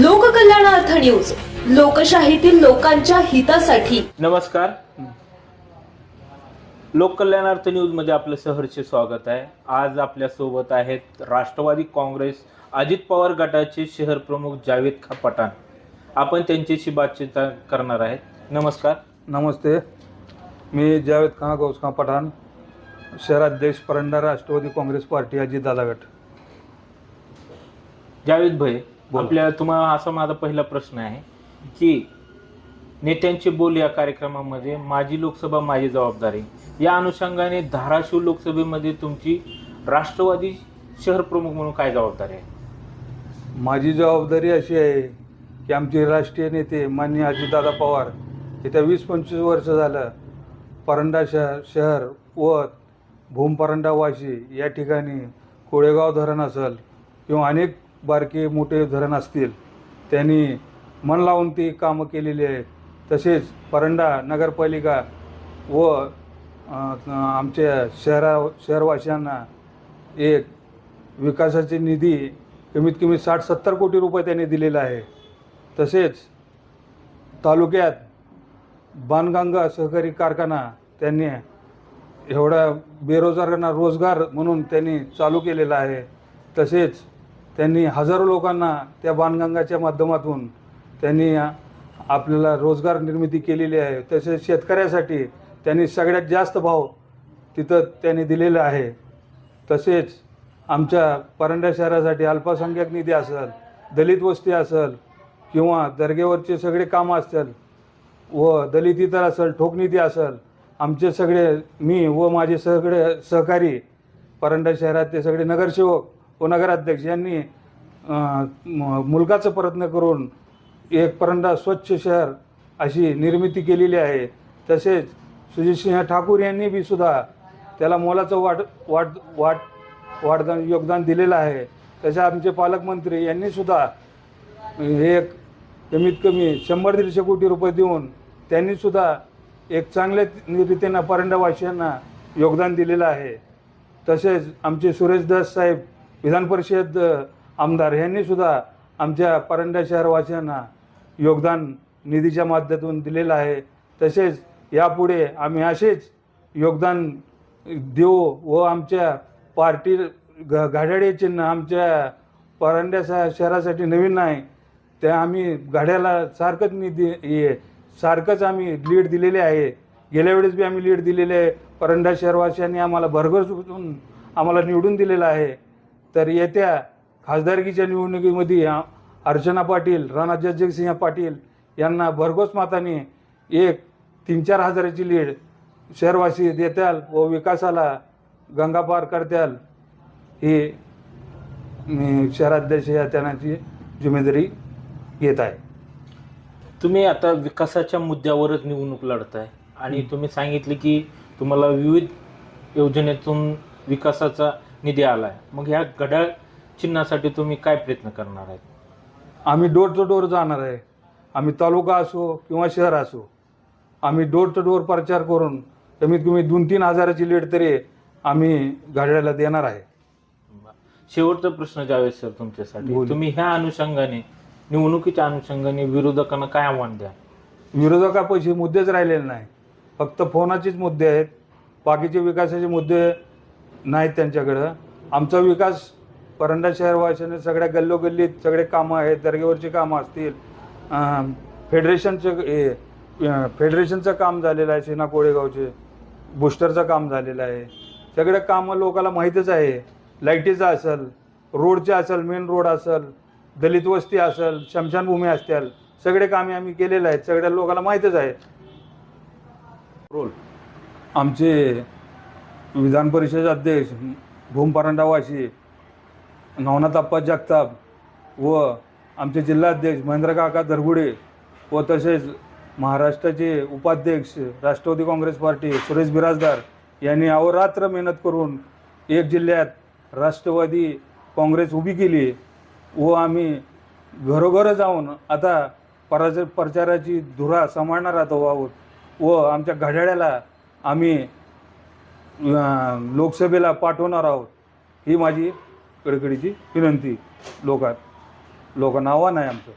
लोककल्याणार्थ news. लोकशाहीतील लोकांच्या हितासाठी. नमस्कार. लोककल्याणार्थ न्यूजमध्ये आपलं सहर्ष स्वागत आहे. आज आपल्यासोबत आहेत राष्ट्रवादी काँग्रेस अजित पवार गटाचे शहर प्रमुख जावेद खा पठाण. आपण त्यांच्याशी बातचीत करणार आहेत. नमस्कार. नमस्ते. मी जावेद खां गौसखां पठाण शहराध्यक्ष परंडा राष्ट्रवादी काँग्रेस पार्टी अजित दादा गट. जावेद भाई. आपल्या तुम्हाला असा माझा पहिला प्रश्न आहे की नेत्यांचे बोल या कार्यक्रमामध्ये माझी लोकसभा माझी जबाबदारी. या अनुषंगाने धाराशिव लोकसभेमध्ये तुमची राष्ट्रवादी शहर प्रमुख म्हणून काय जबाबदारी आहे? माझी जबाबदारी अशी आहे की आमचे राष्ट्रीय नेते माननीय अजितदादा पवार येत्या वीस पंचवीस वर्ष झालं परंडा शहर शहर व भूमपरंडा वाशी या ठिकाणी कोळेगाव धरण असेल किंवा अनेक बारके मोठे धरण असतील त्यांनी मन लावून ती कामं केलेली आहेत तसेच परंडा नगरपालिका व आमच्या शहरा शहरवासियांना एक विकासाची निधी कमीत कमी साठ सत्तर कोटी रुपये त्यांनी दिलेला आहे. तसेच तालुक्यात बाणगंगा सहकारी कारखाना त्यांनी एवढ्या बेरोजगारांना रोजगार म्हणून त्यांनी चालू केलेला आहे. तसेच त्यांनी हजारो लोकांना त्या बाणगंगाच्या माध्यमातून त्यांनी आपल्याला रोजगार निर्मिती केलेली आहे. तसेच शेतकऱ्यासाठी त्यांनी सगळ्यात जास्त भाव तिथं त्यांनी दिलेला आहे. तसेच आमच्या परंड्या शहरासाठी अल्पसंख्याक निधी असेल दलित वस्ती असेल किंवा दर्गेवरचे सगळे कामं असतील व दलित इतर असेल ठोक निधी असेल आमचे सगळे मी व माझे सगळे सहकारी परंडा शहरातले सगळे नगरसेवक उपनगराध्यक्ष यांनी म- मुलगाचा प्रयत्न करून एक परंडा स्वच्छ शहर अशी निर्मिती केलेली आहे. तसेच सुजितसिंह ठाकूर यांनी बी सुद्धा त्याला मोलाचं वाट वाट वाट वाटदान योगदान दिलेलं आहे. तसे आमचे पालकमंत्री यांनी सुद्धा एक कमीत कमी शंभर दीडशे कोटी रुपये देऊन त्यांनी सुद्धा एक चांगल्या रीतीनं परंडावासियांना योगदान दिलेलं आहे. तसेच आमचे सुरेश दास साहेब विधान परिषद आमदार यांनीसुद्धा आमच्या परंडा शहरवासियांना योगदान निधीच्या माध्यमातून दिलेलं आहे. तसेच यापुढे आम्ही असेच योगदान देऊ व आमच्या पार्टी ग घाड्याडे चिन्ह आमच्या परंड्या शहरासाठी नवीन नाही त्या आम्ही गाड्याला सारखंच निधी हे सारखंच आम्ही लीड दिलेले आहे. गेल्या वेळेस बी आम्ही लीड दिलेले आहे. परंडा शहरवासियांनी आम्हाला भरघोसून आम्हाला निवडून दिलेलं आहे. तर येत्या खासदारकीच्या निवडणुकीमध्ये अर्चना पाटील राणा पाटील यांना भरघोस माताने एक तीन चार हजाराची लीड शहरवासी देताल व विकासाला गंगापार करताल ही शहराध्यक्ष या त्यांची जिम्मेदारी घेत आहे. तुम्ही आता विकासाच्या मुद्द्यावरच निवडणूक लढताय आणि तुम्ही सांगितले की तुम्हाला विविध योजनेतून विकासाचा निधी आला आहे मग ह्या घड्याळ चिन्हासाठी तुम्ही काय प्रयत्न करणार आहेत? आम्ही डोर टू डोर जाणार आहे. आम्ही तालुका असो किंवा शहर असो आम्ही डोर टू डोर प्रचार करून कमीत कमी दोन तीन हजाराची लीड तरी आम्ही गाड्याला देणार आहे. शेवटचा प्रश्न जावेद सर तुमच्यासाठी बोला. तुम्ही ह्या अनुषंगाने निवडणुकीच्या अनुषंगाने विरोधकांना काय आव्हान द्या? विरोधकापाशी मुद्देच राहिलेले नाही. फक्त फोनाचेच मुद्दे आहेत. बाकीचे विकासाचे मुद्दे नाहीत त्यांच्याकडं. आमचा विकास परंडा शहरवासियाने सगळ्या गल्लोगल्लीत सगळे कामं आहेत दर्गेवरची कामं असतील. फेडरेशनचं हे फेडरेशनचं काम झालेलं आहे सेना कोळेगावचे. बुस्टरचं काम झालेलं आहे. सगळं कामं लोकाला माहीतच आहे. लाईटीचं असेल रोडचे असेल मेन रोड असेल दलित वस्ती असेल शमशानभूमी असतील सगळे कामे आम्ही केलेले आहेत सगळ्या लोकांना माहीतच आहे. रोल. आमचे विधान परिषद अध्यक्ष भूमपरांडा वाशी नवनाथ अप्पा जगताप व आमचे जिल्हाध्यक्ष महेंद्र काका दरगुडे व तसेच महाराष्ट्राचे उपाध्यक्ष राष्ट्रवादी काँग्रेस पार्टी सुरेश बिराजदार यांनी अहोरात्र मेहनत करून एक जिल्ह्यात राष्ट्रवादी काँग्रेस उभी केली व आम्ही घरोघर जाऊन आता पराच प्रचाराची धुरा सांभाळणार आहोत आहोत व आमच्या घड्याळ्याला आम्ही लोकसभेला पाठवणार आहोत ही माझी कडकडीची विनंती. लोकात लोकांना आव्हान आहे आमचं.